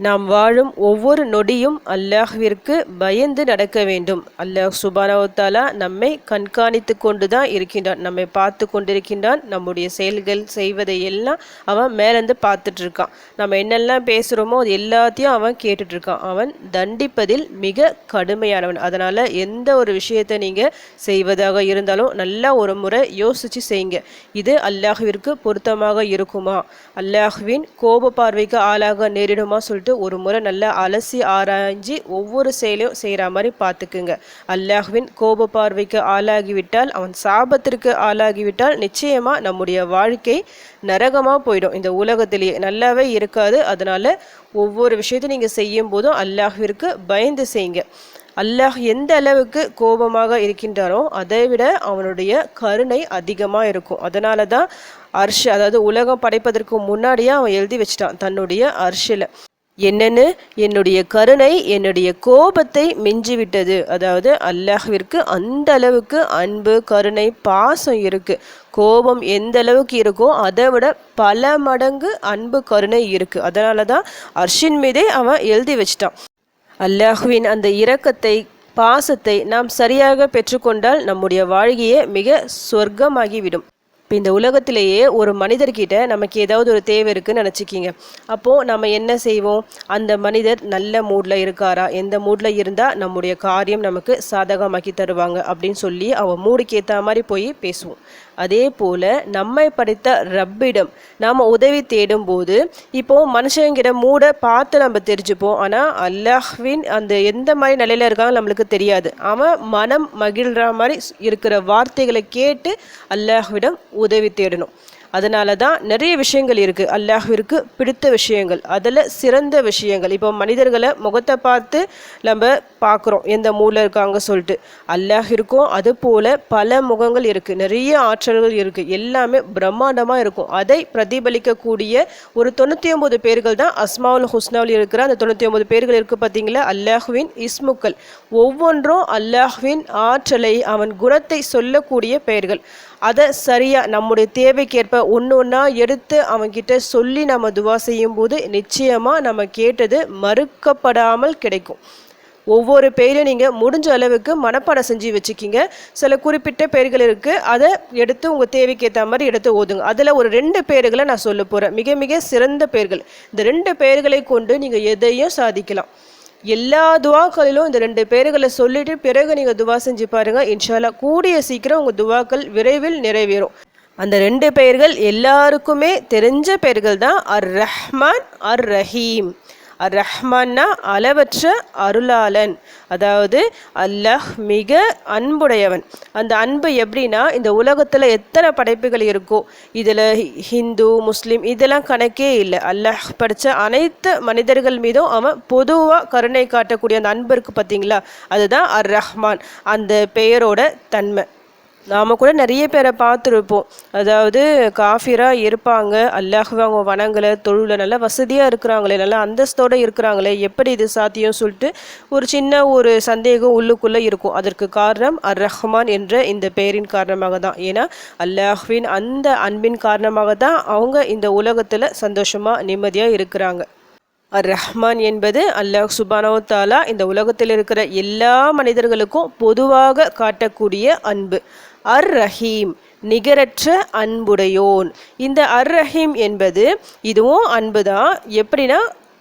நாம் வாழும் ஒவ்வொரு நொடியும் அல்லாஹ்விற்கு பயந்து நடக்க வேண்டும். அல்லாஹ் சுபானவத்தாலா நம்மை கண்காணித்து கொண்டு தான் இருக்கின்றான். நம்மை பார்த்து கொண்டிருக்கின்றான். நம்முடைய செயல்கள் செய்வதை எல்லாம் அவன் மேலேருந்து பார்த்துட்டு இருக்கான் நம்ம என்னெல்லாம் பேசுகிறோமோ அது எல்லாத்தையும் அவன் கேட்டுட்டு இருக்கான் அவன் தண்டிப்பதில் மிக கடுமையானவன். அதனால் எந்த ஒரு விஷயத்தை நீங்கள் செய்வதாக இருந்தாலும் நல்லா ஒரு முறை யோசித்து செய்யுங்க. இது அல்லாஹ்விற்கு பொருத்தமாக இருக்குமா? அல்லாஹ்வின் கோப பார்வைக்கு ஆளாக நேரிடுமா? சொல்லிட்டு ஒரு முறை நல்லா அலசி ஆராய்ஞ்சு ஒவ்வொரு செயலையும் செய்கிற மாதிரி பார்த்துக்குங்க. அல்லாஹ்வின் கோப பார்வைக்கு ஆளாகிவிட்டால் அவன் சாபத்திற்கு ஆளாகிவிட்டால் நிச்சயமாக நம்முடைய வாழ்க்கை நரகமாக போயிடும். இந்த உலகத்திலேயே நல்லாவே இருக்காது. அதனால் ஒவ்வொரு விஷயத்தையும் நீங்கள் செய்யும் போதும் அல்லாஹ்விற்கு பயந்து செய்யுங்க. அல்லாஹ் எந்த அளவுக்கு கோபமாக இருக்கின்றாரோ அதை விட அவனுடைய கருணை அதிகமாக இருக்கும். அதனால தான் அர்ஷ் அதாவது உலகம் படைப்பதற்கு முன்னாடியே அவன் எழுதி வச்சிட்டான் தன்னுடைய அர்ஷில். என்னென்னு? என்னுடைய கருணை என்னுடைய கோபத்தை மிஞ்சிவிட்டது. அதாவது அல்லாஹ்விற்கு அந்த அளவுக்கு அன்பு கருணை பாசம் இருக்குது கோபம் எந்த அளவுக்கு இருக்கோ அதை விட பல மடங்கு அன்பு கருணை இருக்குது அதனால தான் அர்ஷின் மீதே அவன் எழுதி வச்சிட்டான். அல்லாஹுவின் அந்த இரக்கத்தை பாசத்தை நாம் சரியாக பெற்றுக்கொண்டால் நம்முடைய வாழ்க்கையே மிக சொர்க்கமாகிவிடும். இப்போ இந்த உலகத்திலேயே ஒரு மனிதர்கிட்ட நமக்கு ஏதாவது ஒரு தேவை இருக்குன்னு நினச்சிக்கிங்க. அப்போது நம்ம என்ன செய்வோம்? அந்த மனிதர் நல்ல மூடில் இருக்காரா? எந்த மூடில் இருந்தால் நம்முடைய காரியம் நமக்கு சாதகமாக்கி தருவாங்க அப்படின்னு சொல்லி அவன் மூடுக்கு ஏற்ற மாதிரி போய் பேசுவோம். அதே போல் நம்மை படைத்த ரப்பிடம். நாம் உதவி தேடும் போது இப்போது மனுஷங்கிட்ட மூட பார்த்து நம்ம தெரிஞ்சுப்போம். ஆனால் அல்லாஹ்வின் அந்த எந்த மாதிரி நிலையில் இருக்காங்க நம்மளுக்கு தெரியாது. அவன் மனம் மகிழ்கிற மாதிரி இருக்கிற வார்த்தைகளை கேட்டு அல்லாஹ்விடம் உதவி தேடணும். அதனால தான் நிறைய விஷயங்கள் இருக்குது அல்லாஹ்விற்கு பிடித்த விஷயங்கள். அதில் சிறந்த விஷயங்கள். இப்போ மனிதர்களை முகத்தை பார்த்து நம்ம பார்க்குறோம். எந்த மூலில் இருக்காங்க சொல்லிட்டு. அல்லாஹ் இருக்கும். அது போல் பல முகங்கள் இருக்குது நிறைய ஆற்றல்கள் இருக்குது எல்லாமே பிரம்மாண்டமாக இருக்கும். அதை பிரதிபலிக்கக்கூடிய ஒரு தொண்ணூற்றி ஒம்பது பேர்கள் தான் அஸ்மாவுல் ஹுஸ்னாவில் இருக்கிற அந்த தொண்ணூற்றி ஒம்பது பேர்கள் இருக்குது பார்த்தீங்களா? அல்லாஹுவின் இஸ்முக்கள். ஒவ்வொன்றும் அல்லாஹ்வின் ஆற்றலை அவன் குணத்தை சொல்லக்கூடிய பெயர்கள். அதை சரியாக நம்முடைய தேவைக்கேற்ப ஒன்று ஒன்றா எடுத்து அவன்கிட்ட சொல்லி நம்ம துவா செய்யும்போது நிச்சயமாக நம்ம கேட்டது மறுக்கப்படாமல் கிடைக்கும். ஒவ்வொரு பெயரையும் நீங்கள் முடிஞ்ச அளவுக்கு மனப்பாடம் செஞ்சு வச்சுக்கிங்க. சில குறிப்பிட்ட பெயர்கள் இருக்குது அதை எடுத்து உங்கள் தேவைக்கு ஏற்ற மாதிரி எடுத்து ஓதுங்க. அதில் ஒரு ரெண்டு பேர்களை நான் சொல்ல போகிறேன் மிக மிக சிறந்த பெயர்கள் இந்த ரெண்டு பெயர்களை கொண்டு நீங்கள் எதையும் சாதிக்கலாம். எல்லா துவாக்களிலும் இந்த ரெண்டு பேர்களை சொல்லிட்டு பிறகு நீங்கள் துவா செஞ்சு பாருங்கள் இன்ஷால்லா கூடிய சீக்கிரம் உங்கள் துவாக்கள் விரைவில் நிறைவேறும். அந்த ரெண்டு பெயர்கள் எல்லாருக்குமே தெரிஞ்ச பெயர்கள் தான். அர் ரஹ்மான் அர் ரஹீம் அர் ரஹ்மான்னா அளவற்ற அருளாளன். அதாவது அல்லாஹ் மிக அன்புடையவன். அந்த அன்பு எப்படின்னா இந்த உலகத்தில் எத்தனை படைப்புகள் இருக்கோ இதில் ஹிந்து முஸ்லீம் இதெல்லாம் கணக்கே இல்லை. அல்லாஹ் படித்த அனைத்து மனிதர்கள் மீதும் அவன் பொதுவாக கருணை காட்டக்கூடிய அந்த அன்பு இருக்குது பார்த்தீங்களா அதுதான் அர் ரஹ்மான் அந்த பெயரோட தன்மை. நாம் கூட நிறைய பேரை பார்த்துருப்போம். அதாவது காஃபிராக இருப்பாங்க. அல்லாஹுவை அவங்க வனங்களை தொழில நல்லா வசதியாக இருக்கிறாங்களே நல்லா அந்தஸ்தோடு இருக்கிறாங்களே எப்படி இது சாத்தியம் சொல்லிட்டு ஒரு சின்ன ஒரு சந்தேகம் உள்ளுக்குள்ளே இருக்கும். அதற்கு காரணம் அர் ரஹ்மான் என்ற இந்த பெயரின் காரணமாக தான். ஏன்னா அல்லாஹுவின் அந்த அன்பின் காரணமாக தான் அவங்க இந்த உலகத்தில் சந்தோஷமாக நிம்மதியாக இருக்கிறாங்க. அர் ரஹ்மான் என்பது அல்லாஹ் சுபானோ தாலா இந்த உலகத்தில் இருக்கிற எல்லா மனிதர்களுக்கும் பொதுவாக காட்டக்கூடிய அன்பு. அர் ரஹீம் நிகரற்ற அன்புடையோன். இந்த அர் ரஹீம் என்பது இதுவும் அன்பு தான். எப்படின்னா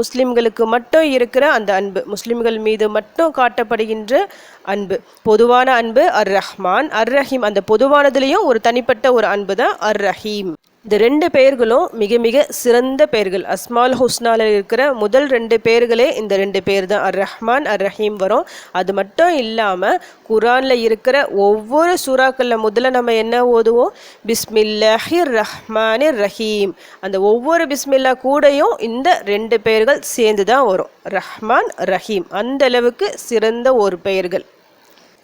முஸ்லிம்களுக்கு மட்டும் இருக்கிற அந்த அன்பு முஸ்லிம்கள் மீது மட்டும் காட்டப்படுகின்ற அன்பு. பொதுவான அன்பு அர் ரஹ்மான் அர் ரஹீம் அந்த பொதுவானதுலேயும் ஒரு தனிப்பட்ட ஒரு அன்பு தான் அர் ரஹீம் இந்த ரெண்டு பெயர்களும் மிக மிக சிறந்த பெயர்கள் அஸ்மால் ஹுஸ்னால இருக்கிற முதல் ரெண்டு பெயர்களே இந்த ரெண்டு பேர் தான் அர் ரஹ்மான் அர் ரஹீம் வரும். அது மட்டும் இல்லாமல் குரானில் இருக்கிற ஒவ்வொரு சூறாக்களில் முதல்ல நம்ம என்ன ஓதுவோம்? பிஸ்மில்லாஹிர் ரஹ்மான் ரஹீம் அந்த ஒவ்வொரு பிஸ்மில்லா கூடையும் இந்த ரெண்டு பெயர்கள் சேர்ந்து தான் வரும். ரஹ்மான் ரஹீம். அந்த அளவுக்கு சிறந்த ஒரு பெயர்கள்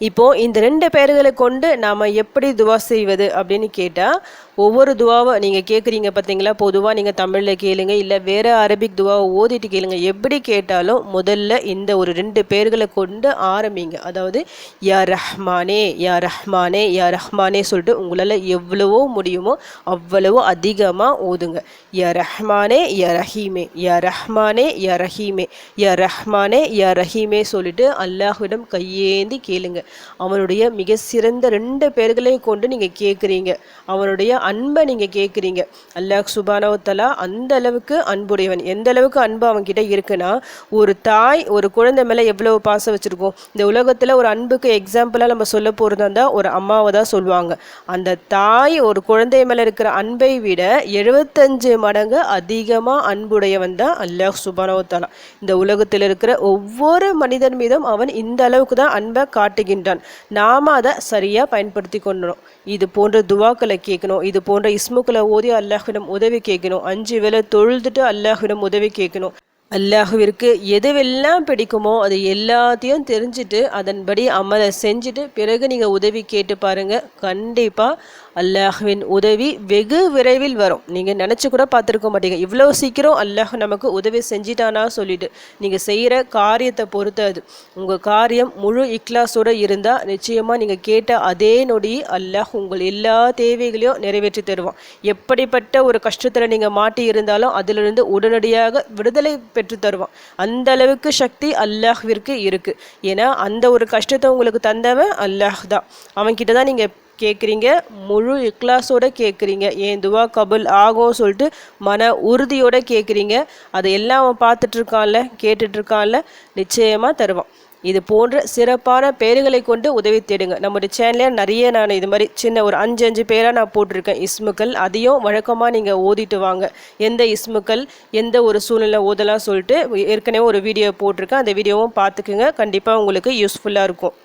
இப்போது இந்த ரெண்டு பெயர்களை கொண்டு நாம் எப்படி துவா செய்வது அப்படின்னு கேட்டால் ஒவ்வொரு துவாவை நீங்கள் கேட்குறீங்க பார்த்தீங்களா பொதுவாக நீங்கள் தமிழில் கேளுங்க இல்லை வேறு அரபிக் துவாவை ஓதிட்டு கேளுங்க. எப்படி கேட்டாலும் முதல்ல இந்த ஒரு ரெண்டு பேர்களை கொண்டு ஆரம்பிங்க. அதாவது யா ரஹ்மானே யா ரஹ்மானே யா ரஹ்மானே சொல்லிட்டு உங்களால் எவ்வளவோ முடியுமோ அவ்வளவோ அதிகமாக ஓதுங்க. யா ரஹ்மானே யா ரஹீமே யா ரஹ்மானே யா ரஹீமே யா ரஹ்மானே யா ரஹீமே சொல்லிட்டு அல்லாஹ்விடம் கையேந்தி கேளுங்க. அவனுடைய மிக சிறந்த ரெண்டு பேர்களையும் கொண்டு நீங்கள் கேட்குறீங்க அவனுடைய அன்பை நீங்கள் கேட்குறீங்க அல்லாஹ் சுபானவத்தலா அந்த அளவுக்கு அன்புடையவன். எந்த அளவுக்கு அன்பு அவன்கிட்ட இருக்குன்னா ஒரு தாய் ஒரு குழந்தை மேலே எவ்வளவு பாசம் வச்சுருக்கோம். இந்த உலகத்தில் ஒரு அன்புக்கு எக்ஸாம்பிளாக நம்ம சொல்ல போகிறதா இருந்தால் ஒரு அம்மாவை தான் சொல்லுவாங்க. அந்த தாய் ஒரு குழந்தை மேலே இருக்கிற அன்பை விட எழுபத்தஞ்சு மடங்கு அதிகமாக அன்புடையவன் தான் அல்லாஹ் சுபானவத்தாலா இந்த உலகத்தில் இருக்கிற ஒவ்வொரு மனிதன் மீதும் அவன் இந்த அளவுக்கு தான் அன்பை காட்டுகின்றான். நாம அதை சரியாக பயன்படுத்தி கொண்டணும் இது போன்ற துவாக்களை கேட்கணும். இது போன்ற இஸ்முக்களை ஓதி அல்லாஹிடம் உதவி கேட்கணும். அஞ்சு வேலை தொழுதுட்டு அல்லாஹிடம் உதவி கேட்கணும். அல்லாஹுவிற்கு எதுவெல்லாம் பிடிக்குமோ அது எல்லாத்தையும் தெரிஞ்சுட்டு அதன்படி அமலை செஞ்சுட்டு பிறகு நீங்கள் உதவி கேட்டு பாருங்கள் கண்டிப்பாக அல்லாஹுவின் உதவி வெகு விரைவில் வரும். நீங்கள் நினச்சி கூட பார்த்துருக்க மாட்டீங்க. இவ்வளோ சீக்கிரம் அல்லாஹ் நமக்கு உதவி செஞ்சிட்டானா சொல்லிட்டு. நீங்கள் செய்கிற காரியத்தை பொறுத்து அது. உங்கள் காரியம் முழு இக்லாஸோடு இருந்தால் நிச்சயமாக நீங்கள் கேட்ட அதே நொடி அல்லாஹ் உங்கள் எல்லா தேவைகளையும் நிறைவேற்றி தருவான். எப்படிப்பட்ட ஒரு கஷ்டத்தில் நீங்கள் மாட்டி இருந்தாலும் அதிலிருந்து உடனடியாக விடுதலை பெற்று தருவான். அந்த அளவுக்கு சக்தி அல்லாஹ்விற்கு இருக்குது ஏன்னா அந்த ஒரு கஷ்டத்தை உங்களுக்கு தந்தவன் அல்லாஹ் தான். அவன்கிட்ட தான் நீங்கள் கேட்குறீங்க முழு இக்லாஸோட கேட்குறீங்க ஏன் துவா கபுல் ஆகும் சொல்லிட்டு மன உறுதியோட கேட்குறீங்க அதை எல்லாம் அவன் பார்த்துட்ருக்கான்ல கேட்டுட்ருக்கான்ல நிச்சயமாக தருவான். இது போன்ற சிறப்பான பேர்களை கொண்டு உதவி தேடுங்க. நம்முடைய சேனலே நிறைய நான் இது மாதிரி சின்ன ஒரு அஞ்சு அஞ்சு பேராக நான் போட்டிருக்கேன். இஸ்முக்கள் அதையும் வழக்கமாக நீங்கள் ஓதிட்டு வாங்க. எந்த இஸ்முக்கள் எந்த ஒரு சூழ்நிலை ஓதலாம் சொல்லிட்டு ஏற்கனவே ஒரு வீடியோ போட்டிருக்கேன். அந்த வீடியோவும் பார்த்துக்குங்க. கண்டிப்பாக உங்களுக்கு யூஸ்ஃபுல்லாக இருக்கும்.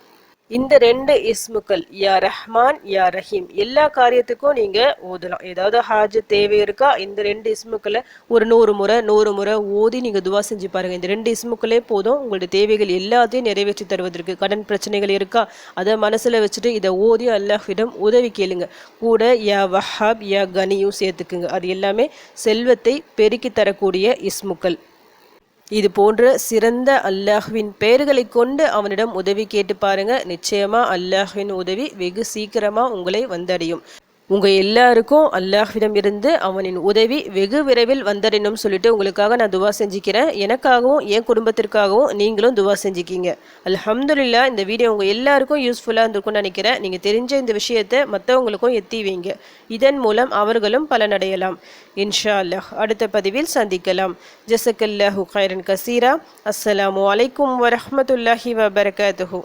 இந்த ரெண்டு இஸ்முக்கள் யா ரஹ்மான் யா ரஹீம் எல்லா காரியத்துக்கும் நீங்க ஓதலாம். ஏதாவது ஹாஜ் தேவை இருக்கா? இந்த ரெண்டு இஸ்முக்களை ஒரு நூறு முறை நூறு முறை ஓதி நீங்க துவா செஞ்சு பாருங்க. இந்த ரெண்டு இஸ்முக்களே போதும். உங்களுடைய தேவைகள் எல்லாத்தையும் நிறைவேற்றி தருவதற்கு கடன் பிரச்சனைகள் இருக்கா? அதை மனசுல வச்சுட்டு இதை ஓதி அல்லாஹிடம் உதவி கேளுங்க. கூட யா வஹாப் யா கனியும் சேர்த்துக்குங்க. அது எல்லாமே செல்வத்தை பெருக்கி தரக்கூடிய இஸ்முக்கள். இது போன்ற சிறந்த அல்லாஹ்வின் பெயர்களை கொண்டு அவனிடம் உதவி கேட்டு பாருங்க. நிச்சயமா அல்லாஹ்வின் உதவி வெகு சீக்கிரமா உங்களை வந்தடையும். உங்கள் எல்லாருக்கும் அல்லாஹ்விடம் இருந்து அவனின் உதவி வெகு விரைவில் வந்தடையணும் சொல்லிட்டு உங்களுக்காக நான் துவா செஞ்சுக்கிறேன். எனக்காகவும் என் குடும்பத்திற்காகவும் நீங்களும் துவா செஞ்சுக்கிங்க. அல்ஹம்துல்லா இந்த வீடியோ உங்கள் எல்லாருக்கும் யூஸ்ஃபுல்லாக இருந்திருக்கும்னு நினைக்கிறேன். நீங்கள் தெரிஞ்ச இந்த விஷயத்தை மற்றவங்களுக்கும் எத்தி வைங்க இதன் மூலம் அவர்களும் பலனடையலாம். இன்ஷா அல்லாஹ் அடுத்த பதிவில் சந்திக்கலாம். ஜசக்கல்லாஹு கைரன் கசீரா. அஸ்ஸலாமு அலைக்கும் வரஹமத்துல்லாஹி வபரகாத்துஹூ.